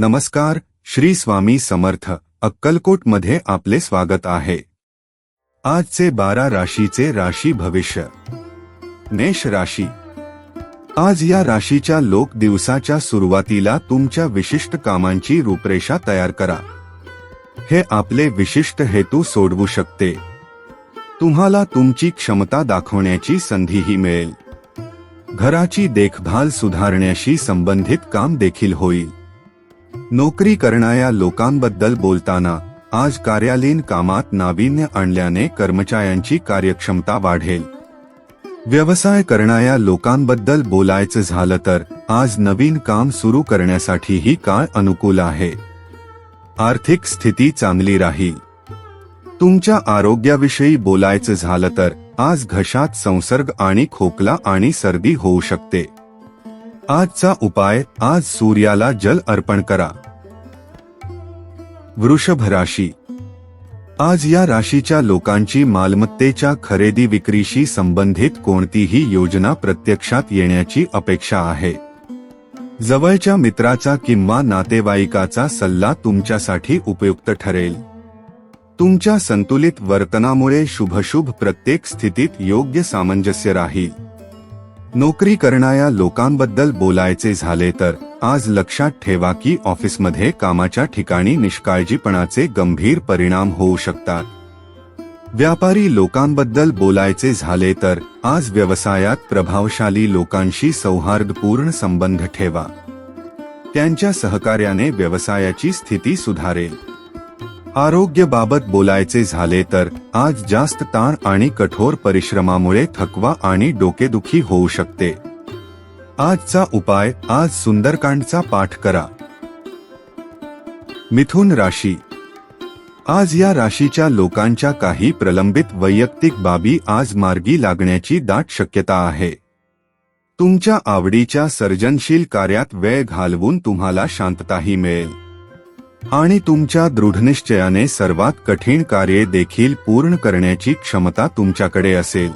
नमस्कार श्री स्वामी समर्थ अक्कलकोटमध्ये आपले स्वागत आहे. आजचे बारा राशीचे राशी भविष्य. मेष राशी. आज या राशीच्या लोक दिवसाच्या सुरुवातीला तुमच्या विशिष्ट कामांची रूपरेषा तयार करा. हे आपले विशिष्ट हेतू सोडवू शकते. तुम्हाला तुमची क्षमता दाखवण्याची संधीही मिळेल. घराची देखभाल सुधारण्याशी संबंधित काम देखील होईल. नोकरी करणाऱ्या लोकांबद्दल बोलताना आज कार्यालयीन कामात नाविन्य आणल्याने कर्मचाऱ्यांची कार्यक्षमता वाढेल. व्यवसाय करणाऱ्या लोकांबद्दल बोलायचं झालं तर आज नवीन काम सुरू करण्यासाठीही काळ अनुकूल आहे. आर्थिक स्थिती चांगली राहील. तुमच्या आरोग्याविषयी बोलायचं झालं तर आज घशात संसर्ग आणि खोकला आणि सर्दी होऊ शकते. आजचा उपाय आज सूर्याला जल अर्पण करा. वृषभ राशी आज या राशीच्या लोकांची मालमत्तेच्या खरेदी विक्रीशी संबंधित कोणतीही योजना प्रत्यक्षात येण्याची अपेक्षा आहे. जवळच्या मित्राचा किंवा नातेवाईकाचा सल्ला तुमच्यासाठी उपयुक्त ठरेल. तुमच्या संतुलित वर्तनामुळे शुभशुभ प्रत्येक स्थितीत योग्य सामंजस्य राहील. नोकरी करणाऱ्या लोकांबद्दल बोलायचे झाले तर आज लक्षात ठेवा की ऑफिसमध्ये कामाच्या ठिकाणी निष्काळजीपणाचे गंभीर परिणाम होऊ शकतात. व्यापारी लोकांबद्दल बोलायचे झाले तर आज व्यवसायात प्रभावशाली लोकांशी सौहार्दपूर्ण संबंध ठेवा. त्यांच्या सहकार्याने व्यवसायाची स्थिती सुधारेल. आरोग्याबाबत बोलायचे झाले तर आज जास्त ताण आणि कठोर परिश्रमामुळे थकवा आणि डोकेदुखी होऊ शकते. आजचा उपाय आज सुंदरकांडचा पाठ करा. मिथुन राशी. आज या राशीच्या लोकांच्या काही प्रलंबित वैयक्तिक बाबी आज मार्गी लागण्याची दाट शक्यता आहे. तुमच्या आवडीच्या सर्जनशील कार्यात वेळ घालवून तुम्हाला शांतताही मिळेल. आणि तुमच्या दृढनिश्चयाने सर्वात कठीण कार्ये देखील पूर्ण करण्याची क्षमता तुमच्याकडे असेल.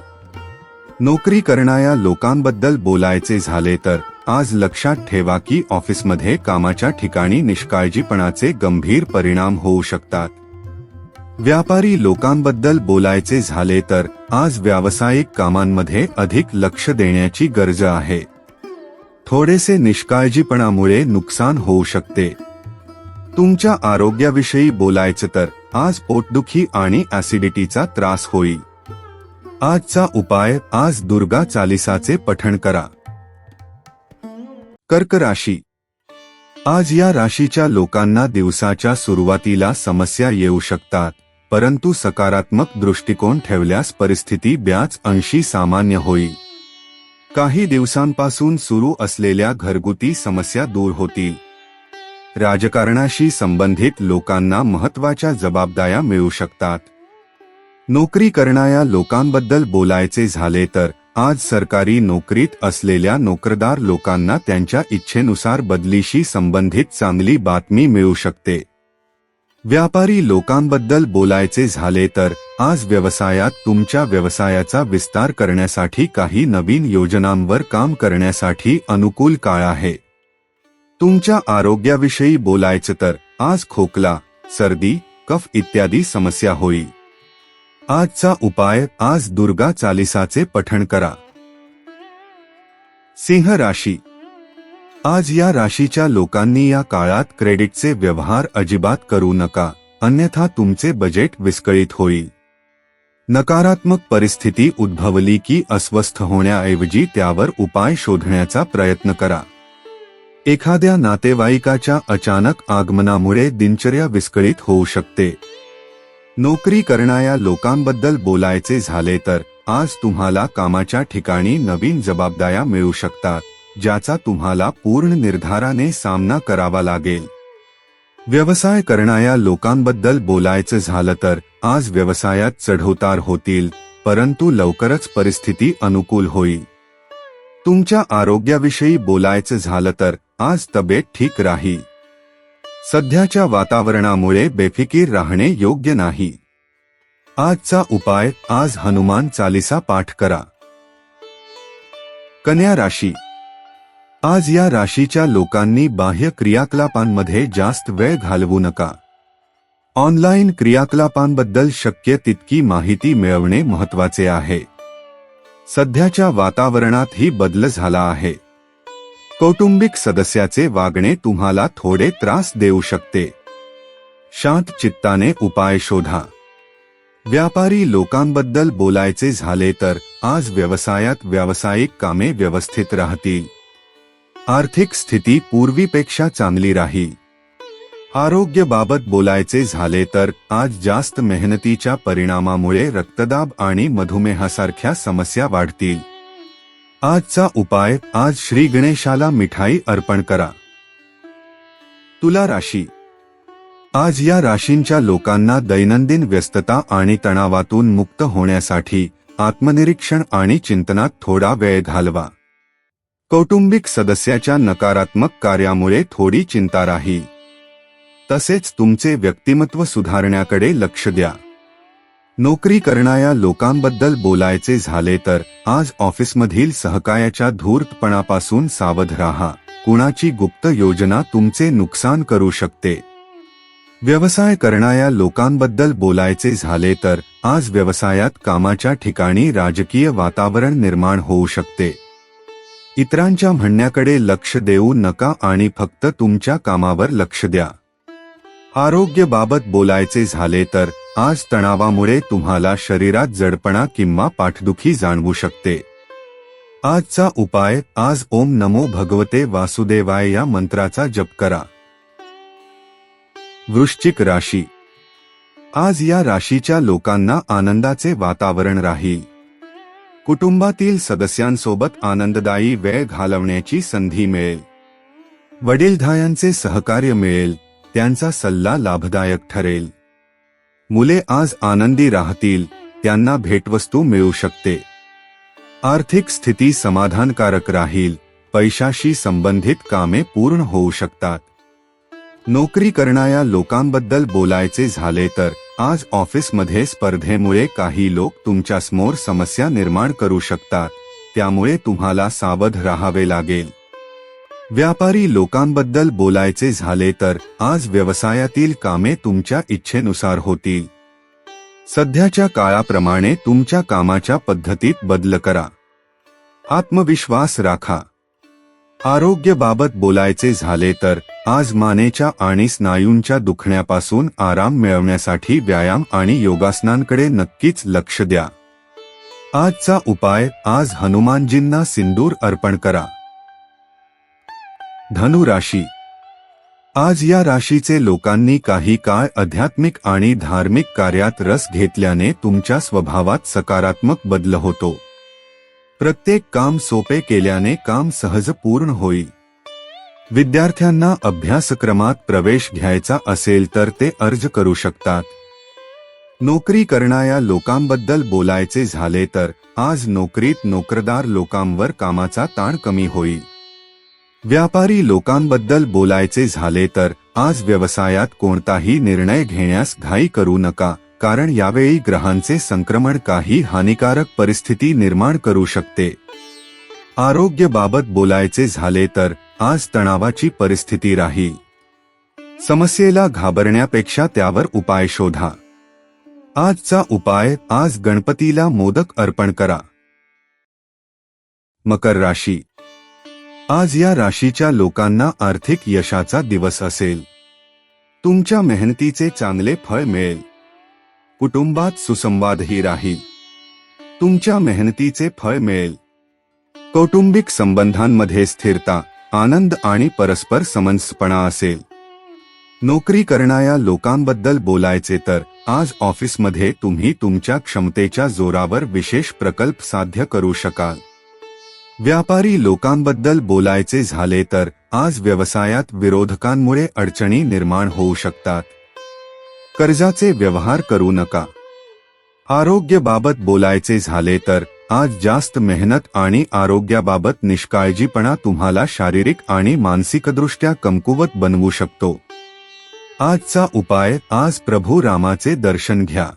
नोकरी करणाऱ्या लोकांबद्दल बोलायचे झाले तर आज लक्षात ठेवा की ऑफिसमध्ये कामाच्या ठिकाणी निष्काळजीपणाचे गंभीर परिणाम होऊ शकतात. व्यापारी लोकांबद्दल बोलायचे झाले तर आज व्यावसायिक कामांमध्ये अधिक लक्ष देण्याची गरज आहे. थोडेसे निष्काळजीपणामुळे नुकसान होऊ शकते. तुमच्या आरोग्याविषयी बोलायचं तर आज पोटदुखी आणि ऍसिडिटीचा त्रास होईल. आजचा उपाय आज दुर्गा चालिसाचे पठण करा. कर्क राशी. आज या राशीच्या लोकांना दिवसाच्या सुरुवातीला समस्या येऊ शकतात परंतु सकारात्मक दृष्टिकोन ठेवल्यास परिस्थिती ब्याच अंशी सामान्य होईल. काही दिवसांपासून सुरू असलेल्या घरगुती समस्या दूर होतील. राजकारणाशी संबंधित लोकांना महत्त्वाच्या जबाबदाऱ्या मिळू शकतात. नोकरी करणाऱ्या लोकांबद्दल बोलायचे झाले तर आज सरकारी नोकरीत असलेल्या नोकरदार लोकांना त्यांच्या इच्छेनुसार बदलीशी संबंधित चांगली बातमी मिळू शकते. व्यापारी लोकांबद्दल बोलायचे झाले तर आज व्यवसायात तुमच्या व्यवसायाचा विस्तार करण्यासाठी काही नवीन योजनांवर काम करण्यासाठी अनुकूल काळ आहे. तुमच्या आरोग्याविषयी बोलायचं तर आज खोकला सर्दी कफ इत्यादी समस्या होईल. आजचा उपाय आज दुर्गा चालिसाचे पठण करा. सिंह राशी. आज या राशीच्या लोकांनी या काळात क्रेडिटचे व्यवहार अजिबात करू नका अन्यथा तुमचे बजेट विस्कळीत होईल. नकारात्मक परिस्थिती उद्भवली की अस्वस्थ होण्याऐवजी त्यावर उपाय शोधण्याचा प्रयत्न करा. एखाद्या नातेवाईकाच्या अचानक आगमनामुळे दिनचर्या विस्कळीत होऊ शकते. नोकरी करणाऱ्या लोकांबद्दल बोलायचे झाले तर आज तुम्हाला कामाच्या ठिकाणी नवीन जबाबदाऱ्या मिळू शकतात ज्याचा तुम्हाला पूर्ण निर्धाराने सामना करावा लागेल. व्यवसाय करणाऱ्या लोकांबद्दल बोलायचं झालं तर आज व्यवसायात चढउतार होतील परंतु लवकरच परिस्थिती अनुकूल होईल. तुमच्या आरोग्याविषयी बोलायचं झालं तर आज तब्येत ठीक राहील सध्याच्या वातावरणामुळे बेफिकीर राहणे योग्य नाही. आजचा उपाय आज हनुमान चालिसा पाठ करा. कन्या राशी. आज या राशीच्या लोकांनी बाह्य क्रियाकलापांमध्ये जास्त वेळ घालवू नका. ऑनलाईन क्रियाकलापांबद्दल शक्य तितकी माहिती मिळवणे महत्त्वाचे आहे. सध्याच्या वातावरणात ही बदल झाला आहे. कौटुंबिक सदस्याचे वागणे तुम्हाला थोडे त्रास देऊ शकते. शांत चित्ताने उपाय शोधा. व्यापारी लोकांबद्दल बोलायचे झाले तर आज व्यवसायात व्यावसायिक कामे व्यवस्थित राहतील. आर्थिक स्थिती पूर्वीपेक्षा चांगली राहील. आरोग्यबाबत बोलायचे झाले तर आज जास्त मेहनतीच्या परिणामामुळे रक्तदाब आणि मधुमेहासारख्या समस्या वाढतील. आजचा उपाय आज श्री गणेशाला मिठाई अर्पण करा. तुला राशी. आज या राशींच्या लोकांना दैनंदिन व्यस्तता आणि तणावातून मुक्त होण्यासाठी आत्मनिरीक्षण आणि चिंतनात थोडा वेळ घालवा. कौटुंबिक सदस्याच्या नकारात्मक कार्यामुळे थोडी चिंता राही. तसेच तुमचे व्यक्तिमत्व सुधारण्याकडे लक्ष द्या. नोकरी करणाऱ्या लोकांबद्दल बोलायचे झाले तर आज ऑफिसमधील सहकार्याच्या धूर्तपणापासून सावध राहा. कुणाची गुप्त योजना तुमचे नुकसान करू शकते. व्यवसाय करणाऱ्या लोकांबद्दल बोलायचे झाले तर आज व्यवसायात कामाच्या ठिकाणी राजकीय वातावरण निर्माण होऊ शकते. इतरांच्या म्हणण्याकडे लक्ष देऊ नका आणि फक्त तुमच्या कामावर लक्ष द्या. आरोग्याबाबत बोलायचे झाले तर आज तणावामुळे तुम्हाला शरीरात जडपणा किंवा पाठदुखी जाणवू शकते. आजचा उपाय आज ओम नमो भगवते वासुदेवाय या मंत्राचा जप करा. वृश्चिक राशी. आज या राशीच्या लोकांना आनंदाचे वातावरण राहील. कुटुंबातील सदस्यांसोबत आनंददायी वेळ घालवण्याची संधी मिळेल. वडीलधायांचे सहकार्य मिळेल त्यांचा सल्ला लाभदायक ठरेल. मुले आज आनंदी राहतील त्यांना भेटवस्तू मिळू शकते. आर्थिक स्थिती समाधानकारक राहील पैशाशी संबंधित कामे पूर्ण होऊ शकतात. नोकरी करणाऱ्या लोकांबद्दल बोलायचे झाले तर आज ऑफिसमध्ये स्पर्धेमुळे काही लोक तुमच्यासमोर समस्या निर्माण करू शकतात त्यामुळे तुम्हाला सावध राहावे लागेल. व्यापारी लोकांबद्दल बोलायचे झाले तर आज व्यवसायातील कामे तुमच्या इच्छेनुसार होतील. सध्याच्या काळाप्रमाणे तुमच्या कामाच्या पद्धतीत बदल करा. आत्मविश्वास राखा. आरोग्यबाबत बोलायचे झाले तर आज मानेच्या आणि स्नायूंच्या दुखण्यापासून आराम मिळवण्यासाठी व्यायाम आणि योगासनांकडे नक्कीच लक्ष द्या. आजचा उपाय आज हनुमानजींना सिंदूर अर्पण करा. धनु राशी. आज या राशीचे लोकांनी काही काळ आध्यात्मिक आणि धार्मिक कार्यात रस घेतल्याने तुमच्या स्वभावात सकारात्मक बदल होतो. प्रत्येक काम सोपे केल्याने काम सहज पूर्ण होईल. विद्यार्थ्यांना अभ्यासक्रमात प्रवेश घ्यायचा असेल तर ते अर्ज करू शकतात. नोकरी करणाऱ्या लोकांबद्दल बोलायचे झाले तर आज नोकरीत नोकरदार लोकांवर कामाचा ताण कमी होईल. व्यापारी लोकांबद्दल बोलायचे झाले तर आज व्यवसायात कोणताही निर्णय घेण्यास घाई करू नका कारण यावेळी ग्रहांचे संक्रमण काही हानिकारक परिस्थिती निर्माण करू शकते. आरोग्यबाबत बोलायचे झाले तर आज तणावाची परिस्थिती राही समस्येला घाबरण्यापेक्षा त्यावर उपाय शोधा. आजचा उपाय आज गणपतीला मोदक अर्पण करा. मकर राशी आज या राशीच्या लोकांना आर्थिक यशाचा दिवस असेल. तुमच्या मेहनतीचे चांगले फळ मिळेल. कुटुंबात सुसंवादही राहील. तुमच्या मेहनतीचे फळ मिळेल. कौटुंबिक संबंधांमध्ये स्थिरता आनंद आणि परस्पर समंजसपणा असेल. नोकरी करणाऱ्या लोकांबद्दल बोलायचे तर आज ऑफिसमध्ये तुम्ही तुमच्या क्षमतेच्या जोरावर विशेष प्रकल्प साध्य करू शकाल. व्यापारी लोकांबद्दल बोलायचे झाले तर आज व्यवसायात विरोधकांमुळे अडचणी निर्माण होऊ शकतात. कर्जाचे व्यवहार करू नका. आरोग्याबाबत बोलायचे झाले तर आज जास्त मेहनत आणि आरोग्याबाबत निष्काळजीपणा तुम्हाला शारीरिक आणि मानसिकदृष्ट्या कमकुवत बनवू शकतो. आजचा उपाय आज प्रभू रामाचे दर्शन घ्या.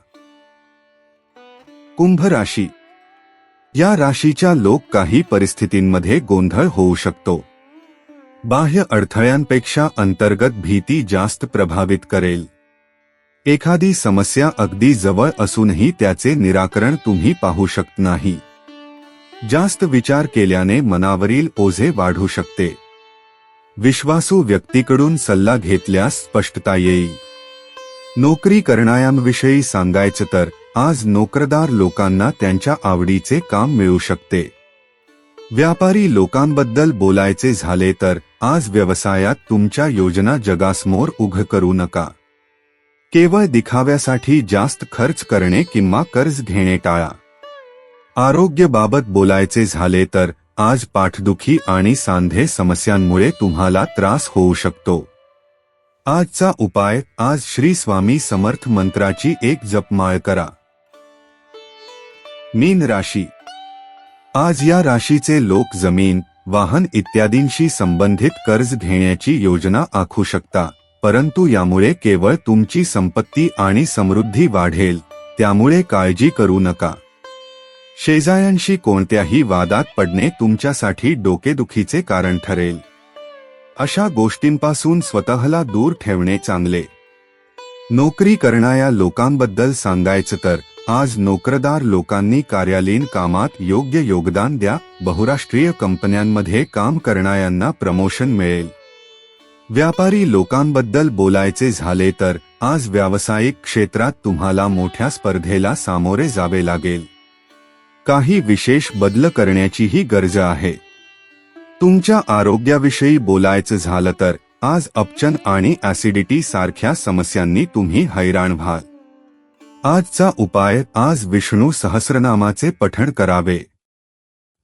कुंभ राशी या राशीच्या लोक काही परिस्थितींमध्ये गोंधळ होऊ शकतो. बाह्य अडथळ्यांपेक्षा अंतर्गत भीती जास्त प्रभावित करेल. एखादी समस्या अगदी जवळ असूनही त्याचे निराकरण तुम्ही पाहू शकत नाही. जास्त विचार केल्याने मनावरील ओझे वाढू शकते. विश्वासू व्यक्तीकडून सल्ला घेतल्यास स्पष्टता येईल. नोकरी करणाऱ्यांविषयी सांगायचं तर आज नोकरदार लोकांना त्यांच्या आवडीचे काम मिळू शकते. व्यापारी लोकांबद्दल बोलायचे झाले तर आज व्यवसायात तुमच्या योजना जगासमोर उघ करू नका. केवळ दिखाव्यासाठी जास्त खर्च करणे किंवा कर्ज घेणे टाळा. आरोग्यबाबत बोलायचे झाले तर आज पाठदुखी आणि सांधे समस्यांमुळे तुम्हाला त्रास होऊ शकतो. आजचा उपाय आज श्री स्वामी समर्थ मंत्राची एक जपमाळ करा. मीन राशी. आज या राशीचे लोक जमीन वाहन इत्यादींशी संबंधित कर्ज घेण्याची योजना आखू शकता परंतु यामुळे केवळ तुमची संपत्ती आणि समृद्धी वाढेल त्यामुळे काळजी करू नका. शेजाऱ्यांशी कोणत्याही वादात पडणे तुमच्यासाठी डोकेदुखीचे कारण ठरेल. अशा गोष्टींपासून स्वतःला दूर ठेवणे चांगले. नोकरी करणाऱ्या लोकांबद्दल सांगायचं तर आज नोकरदार लोकांनी कार्यालयीन कामात योग्य योगदान द्या. बहुराष्ट्रीय कंपन्यांमध्ये काम करणाऱ्यांना प्रमोशन मिळेल. व्यापारी लोकांबद्दल बोलायचे झाले तर आज व्यावसायिक क्षेत्रात तुम्हाला मोठ्या स्पर्धेला सामोरे जावे लागेल. काही विशेष बदल करण्याचीही गरज आहे. तुमच्या आरोग्याविषयी बोलायचं झालं तर आज अपचन आणि ऍसिडिटी सारख्या समस्यांनी तुम्ही हैराण व्हाल. आजचा उपाय आज विष्णू सहस्रनामाचे पठण करावे.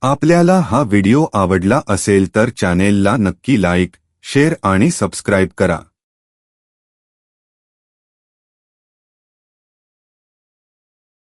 आपल्याला हा व्हिडिओ आवडला असेल तर चॅनेलला नक्की लाईक शेअर आणि सबस्क्राईब करा.